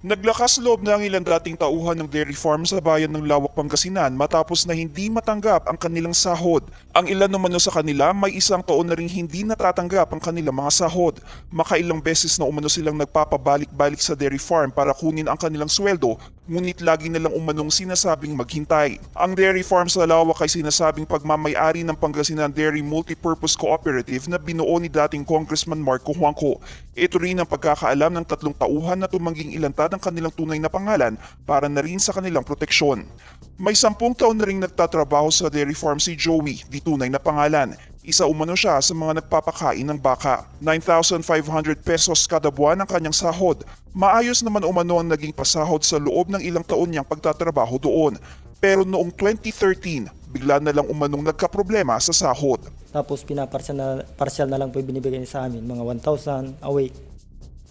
Naglakas loob na ang ilang dating tauhan ng dairy farm sa bayan ng Lawak, Pangasinan matapos na hindi matanggap ang kanilang sahod. Ang ilan umano sa kanila may isang taon na rin hindi natatanggap ang kanilang mga sahod. Makailang beses na umano silang nagpapabalik-balik sa dairy farm para kunin ang kanilang sweldo, ngunit lagi na lang umanong sinasabing maghintay. Ang dairy farm sa Lawak ay sinasabing pagmamayari ng Pangasinan Dairy Multipurpose Cooperative na binuo ni dating Congressman Marco Huangco. Ito rin ang pagkakaalam ng tatlong tauhan na tumangging ilantad ang kanilang tunay na pangalan para na rin sa kanilang proteksyon. May sampung taon na rin nagtatrabaho sa dairy farm si Joey, di tunay na pangalan. Isa umano siya sa mga nagpapakain ng baka. 9,500 pesos kada buwan ang kanyang sahod. Maayos naman umano ang naging pasahod sa loob ng ilang taon niyang pagtatrabaho doon. Pero noong 2013, bigla na lang umanong nagkaproblema sa sahod. Tapos pinaparsyal na, partial na lang po binibigay sa amin, mga 1,000 a week,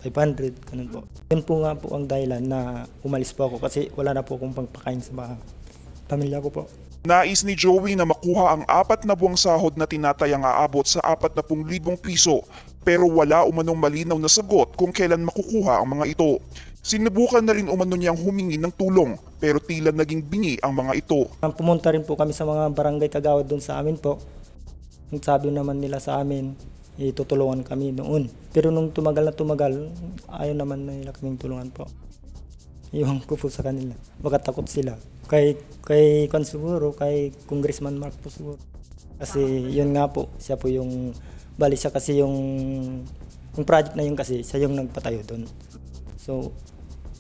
500, ganun po. Yun po nga po ang dahilan na umalis po ako kasi wala na po akong pagpakain sa mga pamilya ko po. Nais ni Joey na makuha ang apat na buwang sahod na tinatayang aabot sa 40,000 piso pero wala umanong malinaw na sagot kung kailan makukuha ang mga ito. Sinubukan na rin umano niyang humingi ng tulong pero tila naging bingi ang mga ito. Pumunta rin po kami sa mga barangay kagawad doon sa amin po. Sabi naman nila sa amin, itutulungan kami noon. Pero nung tumagal na tumagal, ayaw naman na nila kaming tulungan po. Iwan ko po sa kanila. Baka takot sila. Kay, kay kan siguro, kay Congressman Mark po siguro. Kasi yun nga po, siya po yung, bali siya kasi yung, yung project na yun kasi, siya yung nagpatayo doon. So,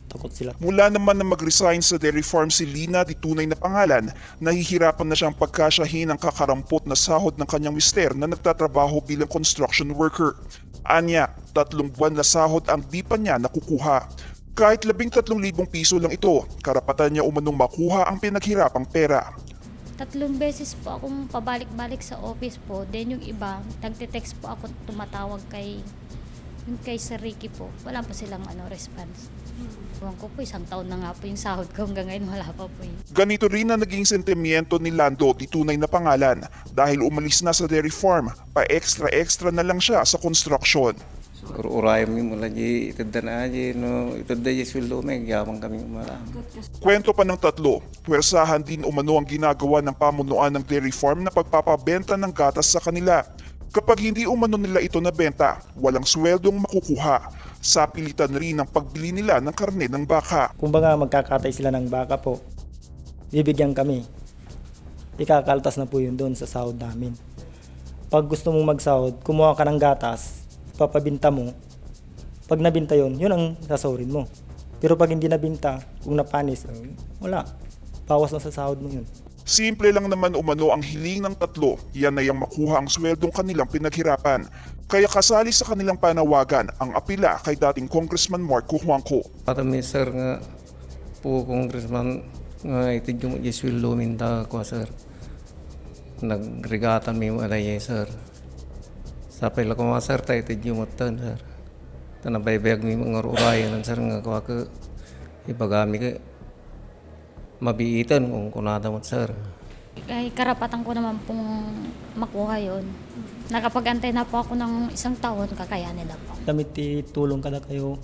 takot sila. Mula naman na mag-resign sa dairy farm si Lina di tunay na pangalan, nahihirapan na siyang pagkasyahin ang kakarampot na sahod ng kanyang mister na nagtatrabaho bilang construction worker. Anya, tatlong buwan na sahod ang di pa niya nakukuha. Kahit labing tatlong libong piso lang ito, karapatan niya umanong makuha ang pinaghirapang pera. Tatlong beses po akong pabalik-balik sa office po. Then yung iba, nagte-text po ako tumatawag kay yung kay Sir Ricky po. Wala pa silang ano, response. Ewan ko po, isang taon na nga po yung sahod ko hanggang ngayon wala pa po yun. Ganito rin ang naging sentimiento ni Lando di tunay na pangalan dahil umalis na sa dairy farm, pa extra-extra na lang siya sa construction. Uray mi mula di itad na aja no itad da sweldo may gyamang kami umara. Kwento pa ng tatlo, puwersahan din umano ang ginagawa ng pamunuan ng dairy farm na pagpapabenta ng gatas sa kanila. Kapag hindi umano nila ito nabenta, walang sweldong makukuha. Sa pilitan rin ang pagbili nila ng karne ng baka. Kung baga magkakatay sila ng baka po, bibigyan kami. Ikakaltas na po yun doon sa sahod namin. Pag gusto mong magsahod, kumuha ka ng gatas, papabinta mo. Pag nabinta yun, yun ang sasahurin mo. Pero pag hindi nabinta, kung napanis, eh, wala. Bawas na sa sahod mo yun. Simple lang naman umano ang hiling ng tatlo, yan ay ang makuha ang sweldong kanilang pinaghirapan. Kaya kasali sa kanilang panawagan ang apila kay dating Congressman Marco Huangco. Para mi sir nga po congressman nga itid yung di sweldo minta ko sir. Nagrigatan mi mo alay sir. Sa pila ko mga sir tayo itid yung mutan sir. Tanabaybayag mi mga urayan sir nga kuha ka ibagami ka mabiitan kung kunada mo sir. Kay karapatan ko naman pong makuha yon. Nakapag-antay na po ako ng isang taon, kakayanin na po. Damit ti tulong kada kayo,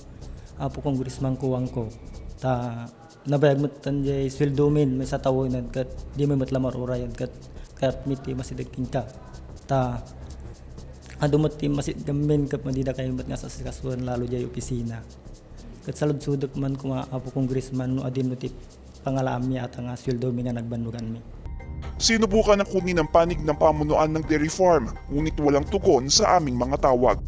apo congressman kuwang ko. Ta nabayag mo tan jay sweldo min may sa tawonan kat di may matlamar urayan kat kat miti masidagking ka. Ta ado mo ti masid gamin kat madida kayo mat nga sa kasuan lalo jay opisina. Kat salud sudok man kuma apo congressman no adin mo ti pangalami at nga sweldo mi nga nagbanugan mi. Sinubukan ng kunin ang panig ng pamunuan ng dairy farm, ngunit walang tugon sa aming mga tawag.